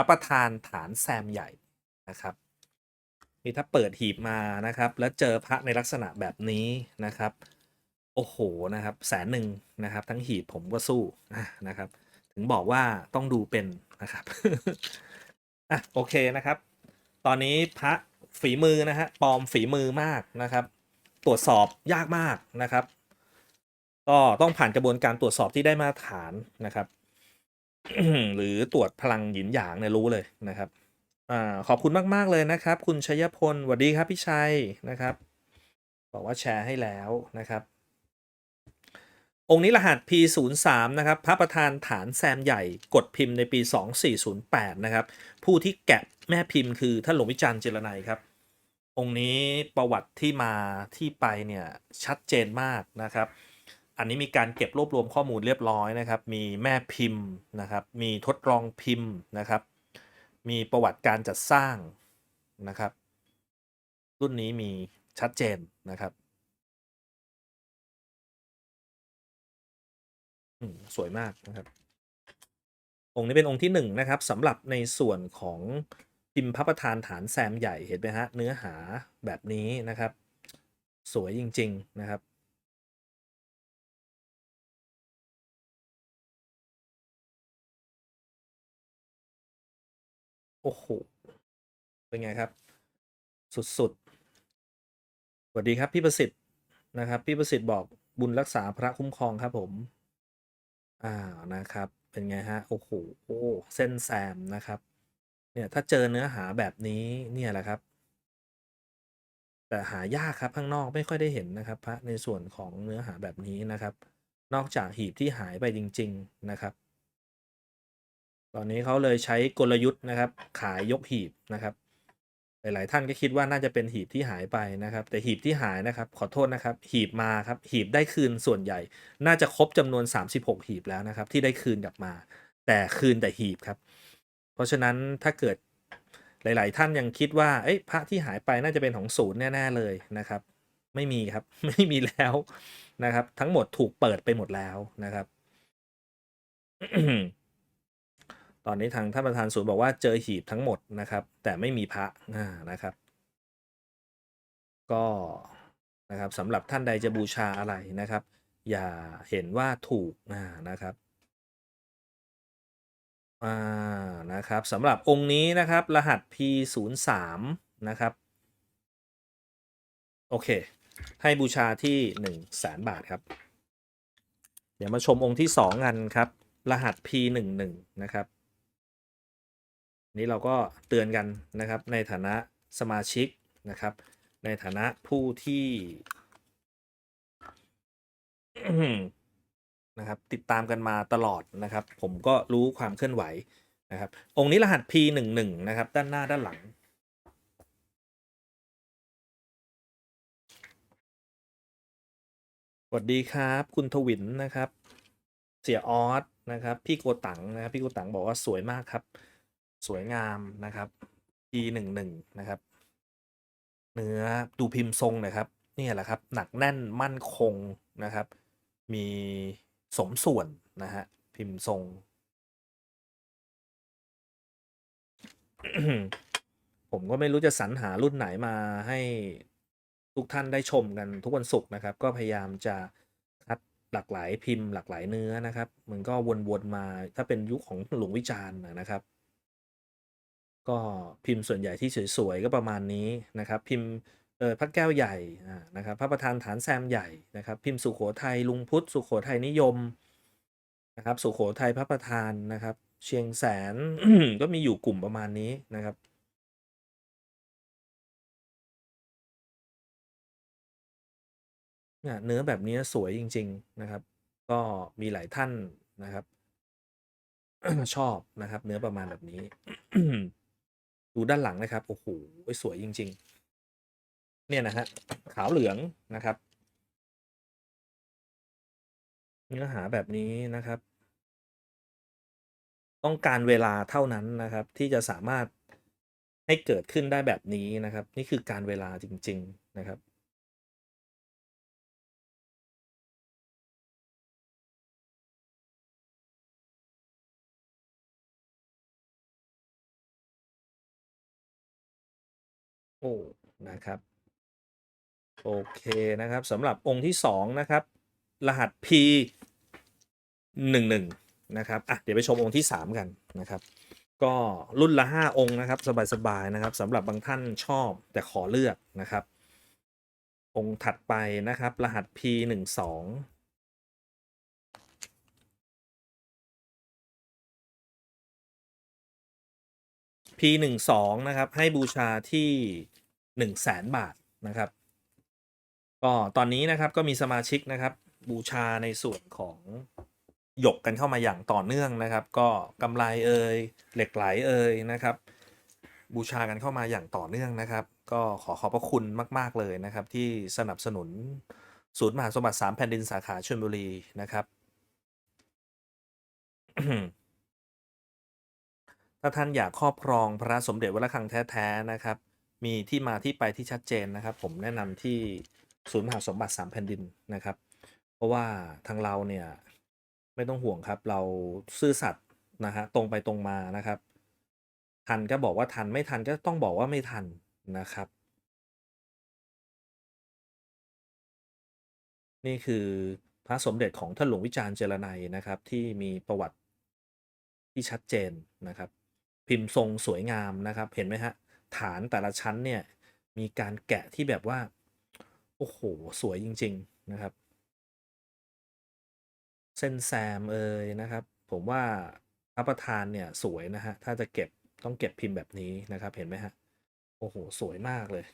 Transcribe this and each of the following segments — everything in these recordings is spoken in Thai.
ระประธานฐานแซมใหญ่นะครับนี่ถ้าเปิดหีบมานะครับ แล้วเจอพระในลักษณะแบบนี้นะครับ โอ้โหนะครับแสนหนึ่งนะครับ ทั้งหีบผมก็สู้นะครับ ถึงบอกว่าต้องดูเป็นนะครับอะโอเคนะครับ ตอนนี้พระฝีมือนะฮะปลอมฝีมือมากนะครับ ตรวจสอบยากมากนะครับ ก็ต้องผ่านกระบวนการตรวจสอบที่ได้มาตรฐานนะครับ หรือตรวจพลังหยินหยางเนี่ยรู้เลยนะครับอขอบคุณมาก ๆ เลยนะครับ คุณชยพลสวัสดีครับพี่ชัยนะครับ บอกว่าแชร์ให้แล้วนะครับ องค์นี้รหัส P03 นะครับ พระประธานฐานแซมใหญ่กดพิมพ์ในปี 2408 นะครับ ผู้ที่แกะแม่พิมพ์คือท่านหลวงวิจารณ์เจรไนยครับ องค์นี้ประวัติที่มาที่ไปเนี่ยชัดเจนมากนะครับ อันนี้มีการเก็บรวบรวมข้อมูลเรียบร้อยนะครับ มีแม่พิมพ์นะครับ มีทดลองพิมพ์นะครับ มีประวัติการจัดสร้างนะครับ รุ่นนี้มีชัดเจนนะครับสวยมากนะครับ องค์นี้เป็นองค์ที่หนึ่งนะครับสำหรับในส่วนของพิมพ์พระประธานฐานแซมใหญ่เห็นไหมฮะเนื้อหาแบบนี้นะครับ สวยจริง ๆ นะครับ โอ้โห เป็นไงครับ สุดๆสวัสดีครับพี่ประสิทธิ์นะครับ พี่ประสิทธิ์บอกบุญรักษาพระคุ้มครองครับผม อ่านะครับ เป็นไงฮะ โอ้โหเส้นแซมนะครับ เนี่ยถ้าเจอเนื้อหาแบบนี้เนี่ยแหละครับ แต่หายากครับข้างนอกไม่ค่อยได้เห็นนะครับ พระในส่วนของเนื้อหาแบบนี้นะครับ นอกจากหีบที่หายไปจริง ๆนะครับ ตอนนี้เขาเลยใช้กลยุทธ์นะครับ ขายยกหีบนะครับ หลาย ๆ ท่านก็คิดว่าน่าจะเป็นหีบที่หายไปนะครับ แต่หีบที่หายนะครับ ขอโทษนะครับ หีบมาครับ หีบได้คืนส่วนใหญ่ น่าจะครบจำนวน 36 หีบแล้วนะครับ ที่ได้คืนกลับมา แต่คืนแต่หีบครับ เพราะฉะนั้นถ้าเกิดหลาย ๆ ท่านยังคิดว่าเอ้ยพระที่หายไปน่าจะเป็นของศูนย์แน่ ๆ เลยนะครับ ไม่มีครับ ไม่มีแล้วนะครับ ทั้งหมดถูกเปิดไปหมดแล้วนะครับ ตอนนี้ทางท่านประธานศูนย์บอกว่าเจอหีบทั้งหมดนะครับ แต่ไม่มีพระนะครับ ก็นะครับสำหรับท่านใดจะบูชาอะไรนะครับ อย่าเห็นว่าถูกนะครับอ่านะครับสำหรับองค์นี้นะครับ รหัส P03 นะครับโอเค ให้บูชาที่1 0 0 0 0แสนบาทครับ เดี๋ยวมาชมองค์ที่ 2 กันครับ รหัส P11 นะครับ นี้เราก็เตือนกันนะครับในฐานะสมาชิกนะครับ ในฐานะผู้ที่นะครับติดตามกันมาตลอดนะครับ ผมก็รู้ความเคลื่อนไหวนะครับ องค์นี้รหัส P11 นะครับ ด้านหน้าด้านหลัง สวัสดีครับ คุณทวินนะครับ เสียออสนะครับ พี่โกตังนะครับ พี่โกตังบอกว่าสวยมากครับ สวยงามนะครับ P11 นะครับ เนื้อดูพิมพ์ทรงนะครับนี่แหละครับ หนักแน่นมั่นคงนะครับ มีสมส่วนนะฮะพิมพ์ทรงผมก็ไม่รู้จะสรรหารุ่นไหนมาให้ทุกท่านได้ชมกันทุกวันศุกร์นะครับ ก็พยายามจะคัดหลากหลายพิมพ์หลากหลายเนื้อนะครับ มันก็วนๆมาถ้าเป็นยุคของหลวงวิจารณ์นะครับ ก็พิมพ์ส่วนใหญ่ที่สวยๆก็ประมาณนี้นะครับ พิมพ์เออพระแก้วใหญ่นะครับพระประธานฐานแซมใหญ่นะครับ พิมพ์สุโขทัยลุงพุทธสุโขทัยนิยมนะครับ สุโขทัยพระประธานนะครับ เชียงแสนก็มีอยู่กลุ่มประมาณนี้นะครับเนื้อแบบนี้สวยจริง ๆนะครับ ก็มีหลายท่านนะครับ ชอบนะครับ เนื้อประมาณแบบนี้ ดูด้านหลังนะครับ โอ้โหสวยจริง ๆ เนี่ยนะฮะขาวเหลืองนะครับ เนื้อหาแบบนี้นะครับ ต้องการเวลาเท่านั้นนะครับ ที่จะสามารถให้เกิดขึ้นได้แบบนี้นะครับ นี่คือการเวลาจริง ๆ นะครับ โอ้นะครับ โอเคนะครับสำหรับองค์ที่ 2 นะครับ รหัส P 1 1นะครับอะเดี๋ยวไปชมองค์ที่ 3 กันนะครับ ก็รุ่นละ 5 องค์นะครับ สบายๆนะครับสำหรับบางท่านชอบแต่ขอเลือกนะครับ องค์ถัดไปนะครับ รหัส P 1 2 P12 นะครับ ให้บูชาที่หนึ่งแสนบาทนะครับ ก็ตอนนี้นะครับก็มีสมาชิกนะครับ บูชาในส่วนของหยกกันเข้ามาอย่างต่อเนื่องนะครับ ก็กำไรเอ่ยเหล็กไหลเอ่ยนะครับ บูชากันเข้ามาอย่างต่อเนื่องนะครับ ก็ขอขอบพระคุณมาก ๆ เลยนะครับ ที่สนับสนุนศูนย์มหาสมบัติสามแผ่นดินสาขาชลบุรีนะครับ ถ้าท่านอยากครอบครองพระสมเด็จวัดระฆังแท้ๆนะครับ มีที่มาที่ไปที่ชัดเจนนะครับ ผมแนะนำที่ศูนย์มหาสมบัติ3แผ่นดินนะครับ เพราะว่าทางเราเนี่ยไม่ต้องห่วงครับ เราซื่อสัตย์นะฮะตรงไปตรงมานะครับ ทันก็บอกว่าทันไม่ทันก็ต้องบอกว่าไม่ทันนะครับ นี่คือพระสมเด็จของท่านหลวงวิจารณ์เจรไนยนะครับ ที่มีประวัติที่ชัดเจนนะครับ พิมพ์ทรงสวยงามนะครับ เห็นไหมฮะ ฐานแต่ละชั้นเนี่ย มีการแกะที่แบบว่า โอ้โห สวยจริง ๆ นะครับ เส้นแซมเอยนะครับ ผมว่าพระประธานเนี่ยสวยนะฮะ ถ้าจะเก็บต้องเก็บพิมพ์แบบนี้นะครับ เห็นไหมฮะ โอ้โห สวยมากเลย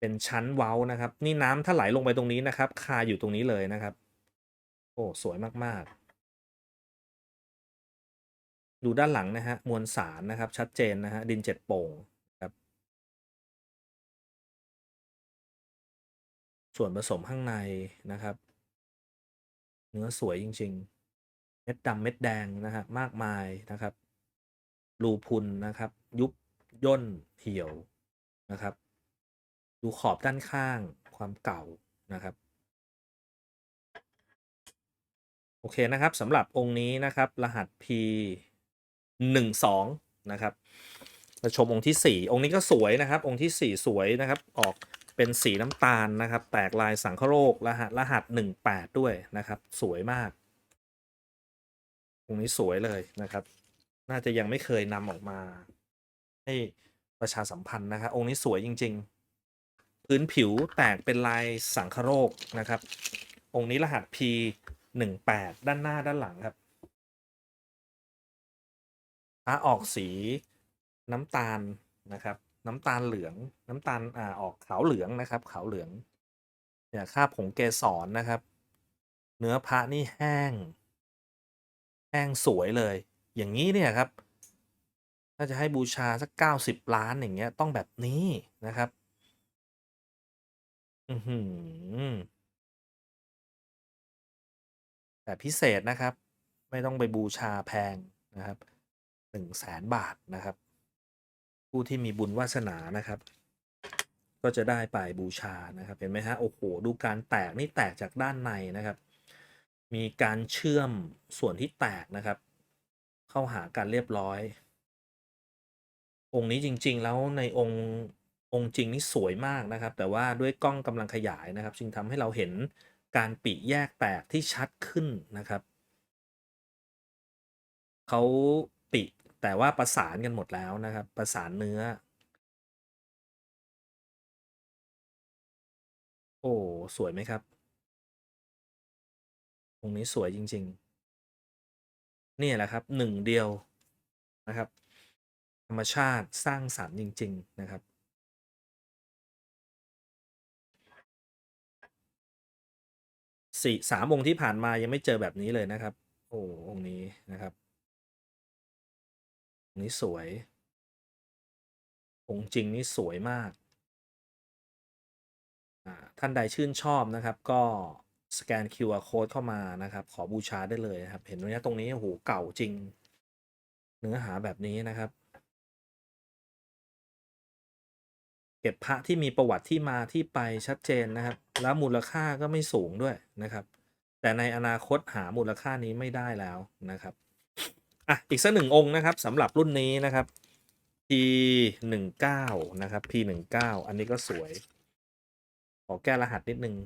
เป็นชั้นเว้านะครับ นี่น้ำถ้าไหลลงไปตรงนี้นะครับ คาอยู่ตรงนี้เลยนะครับ โอ้ สวยมากๆ ดูด้านหลังนะฮะมวลสารนะครับ ชัดเจนนะฮะดินเจ็ดโป่งครับ ส่วนผสมข้างในนะครับ เนื้อสวยจริง ๆ เม็ดดำเม็ดแดงนะฮะมากมายนะครับรูพุนนะครับ ยุบย่นเหี่ยวนะครับ ดูขอบด้านข้างความเก่านะครับโอเคนะครับสำหรับองค์นี้นะครับ รหัส P 12นะครับมาชมองค์ที่ 4 องค์นี้ก็สวยนะครับ องค์ที่ 4 สวยนะครับ ออกเป็นสีน้ำตาลนะครับ แตกลายสังคโรครหัสรหัส 18 ด้วยนะครับ สวยมาก องค์นี้สวยเลยนะครับ น่าจะยังไม่เคยนำออกมา ให้ประชาสัมพันธ์นะครับ องค์นี้สวยจริง ๆ พื้นผิวแตกเป็นลายสังคโรคนะครับ องค์นี้รหัส P 18ด้านหน้าด้านหลังครับ พระออกสีน้ำตาลนะครับ น้ำตาลเหลือง น้ำตาลอ่าออกขาวเหลืองนะครับ ขาวเหลืองเนี่ยคราผงเกสรนะครับ เนื้อพระนี่แห้ง แห้งสวยเลย อย่างนี้เนี่ยครับ ถ้าจะให้บูชาสักเก้าสิบล้านอย่างเงี้ย ต้องแบบนี้นะครับ อือหือแต่พิเศษนะครับ ไม่ต้องไปบูชาแพงนะครับ หนึ่งแสนบาทนะครับ ผู้ที่มีบุญวาสนานะครับ ก็จะได้ไปบูชานะครับ เห็นไหมฮะโอ้โหดูการแตกนี่แตกจากด้านในนะครับ มีการเชื่อมส่วนที่แตกนะครับ เข้าหากันเรียบร้อย องค์นี้จริง ๆ แล้วในองค์องค์จริงนี่สวยมากนะครับ แต่ว่าด้วยกล้องกำลังขยายนะครับ จึงทำให้เราเห็นการปิแยกแตกที่ชัดขึ้นนะครับเขา แต่ว่าประสานกันหมดแล้วนะครับ ประสานเนื้อ โอ้ สวยไหมครับองนี้สวยจริง ๆ นี่แหละครับหนึ่งเดียวนะครับ ธรรมชาติสร้างสรรค์จริง ๆ นะครับสี่สามองค์ที่ผ่านมายังไม่เจอแบบนี้เลยนะครับ โอ้องค์นี้นะครับ นี้สวย องค์จริงนี่สวยมาก ท่านใดชื่นชอบนะครับ ก็สแกน QR code เข้ามานะครับ ขอบูชาได้เลยนะครับ เห็นไหมนะตรงนี้โอ้โหเก่าจริง เนื้อหาแบบนี้นะครับ เก็บพระที่มีประวัติที่มาที่ไปชัดเจนนะครับ แล้วมูลค่าก็ไม่สูงด้วยนะครับ แต่ในอนาคตหามูลค่านี้ไม่ได้แล้วนะครับ อะอีกสักหนึ่งองค์นะครับสำหรับรุ่นนี้นะครับ P หนึ่งเก้านะครับ P หนึ่งเก้าอันนี้ก็สวย ขอแก้รหัสนิดนึง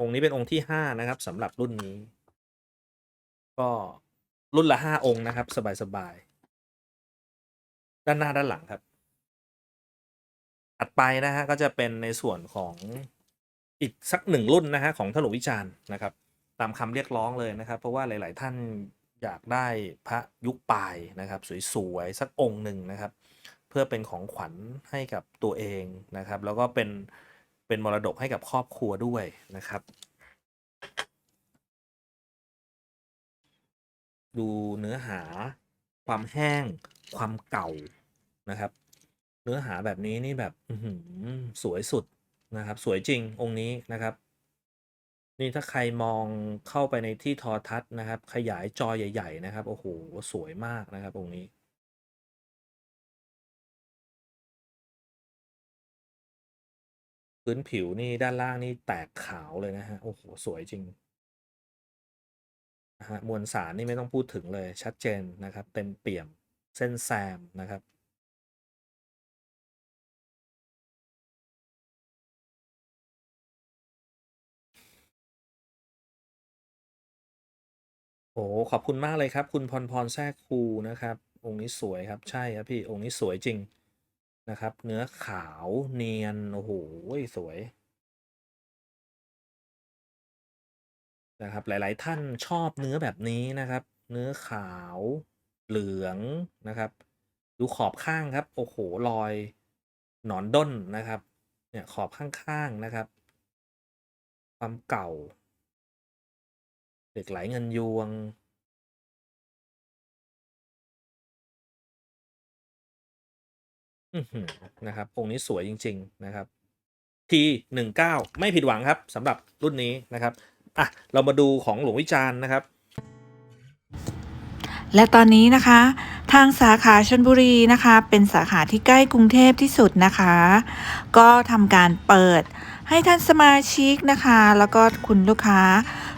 องค์นี้เป็นองค์ที่ห้านะครับสำหรับรุ่นนี้ ก็รุ่นละห้าองค์นะครับ สบายๆ ด้านหน้าด้านหลังครับถัดไปนะฮะก็จะเป็นในส่วนของอีกสักหนึ่งรุ่นนะฮะของถลุวิจารณ์นะครับ ตามคำเรียกร้องเลยนะครับ เพราะว่าหลาย ๆ ท่านอยากได้พระยุคปลายนะครับ สวย ๆ สักองค์หนึ่งนะครับ เพื่อเป็นของขวัญให้กับตัวเองนะครับ แล้วก็เป็นเป็นมรดกให้กับครอบครัวด้วยนะครับ ดูเนื้อหาความแห้งความเก่านะครับ เนื้อหาแบบนี้นี่แบบหือสวยสุดนะครับ สวยจริงองค์นี้นะครับ นี่ถ้าใครมองเข้าไปในที่ทอทัศน์นะครับ ขยายจอใหญ่ ๆ นะครับ โอ้โห สวยมากนะครับองค์นี้ พื้นผิวนี่ด้านล่างนี่แตกขาวเลยนะฮะ โอ้โห สวยจริงนะฮะมวลสารนี่ไม่ต้องพูดถึงเลยชัดเจนนะครับ เต็มเปี่ยมเส้นแซมนะครับ โอ้โหขอบคุณมากเลยครับ คุณพรพรแทรกครูนะครับ องค์นี้สวยครับ ใช่ครับพี่ องค์นี้สวยจริงนะครับ เนื้อขาวเนียน โอ้โหสวย นะครับ หลาย ๆ ท่านชอบเนื้อแบบนี้นะครับ เนื้อขาวเหลืองนะครับ ดูขอบข้างครับ โอ้โห รอย หนอนด้นนะครับ เนี่ยขอบข้าง ๆ นะครับ ความเก่า เหล็กไหลเงินยวง นะครับองค์นี้สวยจริง ๆ นะครับ T19 ไม่ผิดหวังครับสำหรับรุ่นนี้นะครับอะเรามาดูของหลวงวิจารณ์นะครับ และตอนนี้นะคะ ทางสาขาชนบุรีนะคะ เป็นสาขาที่ใกล้กรุงเทพที่สุดนะคะ ก็ทำการเปิดให้ท่านสมาชิกนะคะ แล้วก็คุณลูกค้า